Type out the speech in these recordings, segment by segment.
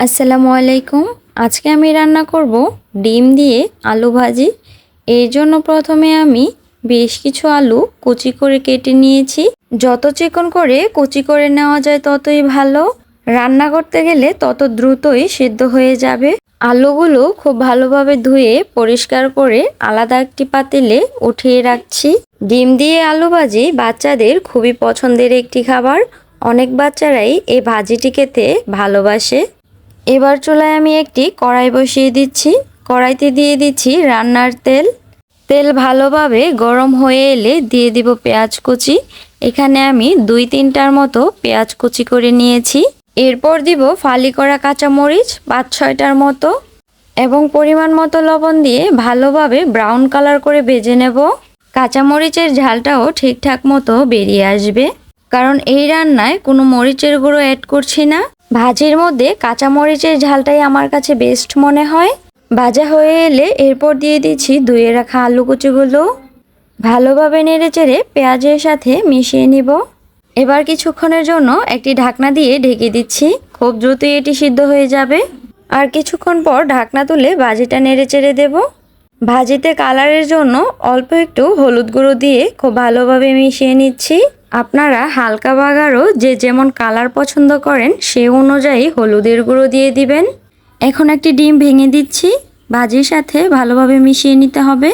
আসসালামু আলাইকুম। আজকে আমি রান্না করব ডিম দিয়ে আলু ভাজি। এর জন্য প্রথমে আমি বেশ কিছু আলু কুচি করে কেটে নিয়েছি। যত চিকন করে কুচি করে নেওয়া যায় ততই ভালো। রান্না করতে গেলে তত দ্রুতই সিদ্ধ হয়ে যাবে। আলুগুলো খুব ভালোভাবে ধুয়ে পরিষ্কার করে আলাদা একটি পাতিলে উঠিয়ে রাখছি। ডিম দিয়ে আলু ভাজি বাচ্চাদের খুবই পছন্দের একটি খাবার। অনেক বাচ্চারাই এই ভাজিটি খেতে ভালোবাসে। এবার চুলায় আমি একটি কড়াই বসিয়ে দিচ্ছি। কড়াইতে দিয়ে দিচ্ছি রান্নার তেল। তেল ভালোভাবে গরম হয়ে এলে দিয়ে দিব পেঁয়াজ কুচি। এখানে আমি দুই তিনটার মতো পেঁয়াজ কুচি করে নিয়েছি। এরপর দিব ফালি করা কাঁচামরিচ পাঁচ ছয়টার মতো। এবং পরিমাণ মতো লবণ দিয়ে ভালোভাবে ব্রাউন কালার করে ভেজে নেব। কাঁচামরিচের ঝালটাও ঠিকঠাক মতো বেরিয়ে আসবে। কারণ এই রান্নায় কোনো মরিচের গুঁড়ো অ্যাড করছি না। ভাজির মধ্যে কাঁচা মরিচের ঝালটাই আমার কাছে বেস্ট মনে হয়। ভাজা হয়ে এলে এরপর দিয়ে দিচ্ছি ধুয়ে রাখা আলু কুচিগুলো। ভালোভাবে নেড়ে চেড়ে পেঁয়াজের সাথে মিশিয়ে নিব। এবার কিছুক্ষণের জন্য একটি ঢাকনা দিয়ে ঢেকে দিচ্ছি। খুব দ্রুতই এটি সিদ্ধ হয়ে যাবে। আর কিছুক্ষণ পর ঢাকনা তুলে ভাজিটা নেড়ে চেড়ে দেবো। ভাজিতে কালারের জন্য অল্প একটু হলুদ গুঁড়ো দিয়ে খুব ভালোভাবে মিশিয়ে নিচ্ছি। আপনারা হালকা বাগারও যে যেমন কালার পছন্দ করেন, সে অনুযায়ী হলুদের গুঁড়ো দিয়ে দিবেন। এখন একটি ডিম ভেঙে দিচ্ছি। ভাজির সাথে ভালোভাবে মিশিয়ে নিতে হবে।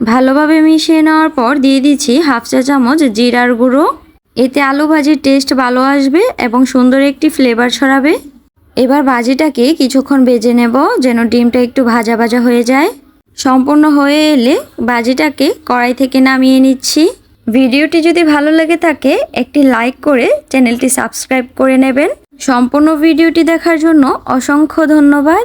ভালোভাবে মিশিয়ে নেওয়ার পর দিয়ে দিচ্ছি হাফ চা চামচ জিরার গুঁড়ো। এতে আলু ভাজির টেস্ট ভালো আসবে এবং সুন্দর একটি ফ্লেভার ছড়াবে। এবার ভাজিটাকে কিছুক্ষণ ভেজে নেব যেন ডিমটা একটু ভাজা ভাজা হয়ে যায়। সম্পূর্ণ হয়ে এলে ভাজিটাকে কড়াই থেকে নামিয়ে নিচ্ছি। ভিডিওটি যদি ভালো লেগে থাকে, একটি লাইক করে চ্যানেলটি সাবস্ক্রাইব করে নেবেন। সম্পূর্ণ ভিডিওটি দেখার জন্য অসংখ্য ধন্যবাদ।